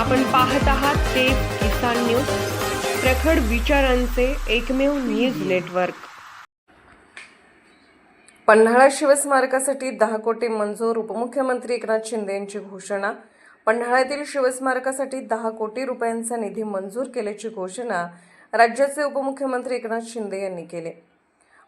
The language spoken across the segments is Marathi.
आपण पाहत आहात ते किसान न्यूज प्रखड विचारांचे एकमेव न्यूज नेटवर्क. पन्हाळा शिवस्मारकासाठी दहा कोटी मंजूर उपमुख्यमंत्री एकनाथ शिंदे यांची घोषणा. पन्हाळ्यातील शिवस्मारकासाठी दहा कोटी रुपयांचा निधी मंजूर केल्याची घोषणा राज्याचे उपमुख्यमंत्री एकनाथ शिंदे यांनी केली.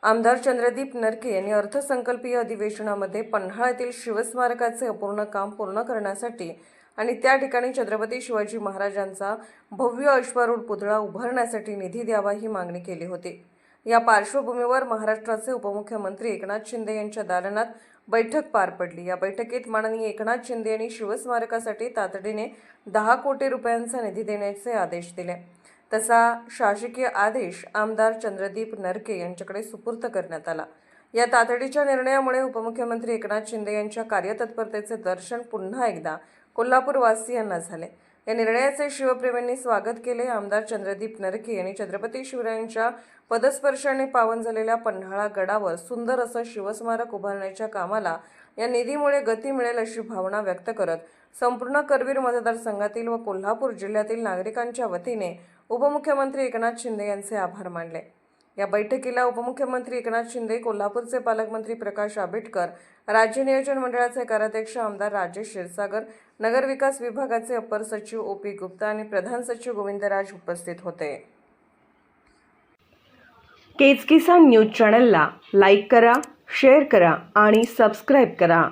आमदार चंद्रदीप नरके यांनी अर्थसंकल्पीय अधिवेशनामध्ये पन्हाळ्यातील शिवस्मारकाचे अपूर्ण काम पूर्ण करण्यासाठी आणि त्या ठिकाणी छत्रपती शिवाजी महाराजांचा भव्य अश्वारूढ पुतळा उभारण्यासाठी निधी द्यावा ही मागणी केली होती. या पार्श्वभूमीवर महाराष्ट्राचे उपमुख्यमंत्री एकनाथ शिंदे यांच्या दालनात बैठक पार पडली. या बैठकीत माननीय एकनाथ शिंदे यांनी शिवस्मारकासाठी तातडीने दहा कोटी रुपयांचा निधी देण्याचे आदेश दिले. तसा शासकीय आदेश आमदार चंद्रदीप नरके यांच्याकडे सुपूर्द करण्यात आला. या तातडीच्या निर्णयामुळे उपमुख्यमंत्री एकनाथ शिंदे यांच्या कार्यतत्परतेचे दर्शन पुन्हा एकदा कोल्हापूरवासियांना झाले. या निर्णयाचे शिवप्रेमींनी स्वागत केले. आमदार चंद्रदीप नरके यांनी छत्रपती शिवरायांच्या पदस्पर्शाने पावन झालेल्या पन्हाळा गडावर सुंदर असं शिवस्मारक उभारण्याच्या कामाला या निधीमुळे गती मिळेल अशी भावना व्यक्त करत संपूर्ण करवीर मतदारसंघातील व कोल्हापूर जिल्ह्यातील नागरिकांच्या वतीने उपमुख्यमंत्री एकनाथ शिंदे यांचे आभार मानले. या बैठकीला उपमुख्यमंत्री एकनाथ शिंदे कोल्हापूरचे पालकमंत्री प्रकाश आंबेडकर राज्य नियोजन मंडळाचे कार्याध्यक्ष आमदार राजेश क्षीरसागर नगरविकास विभागाचे अपर सचिव ओ पी गुप्ता आणि प्रधान सचिव गोविंदराज उपस्थित होते. केज किसान न्यूज चॅनलला लाईक करा शेअर करा आणि सबस्क्राईब करा.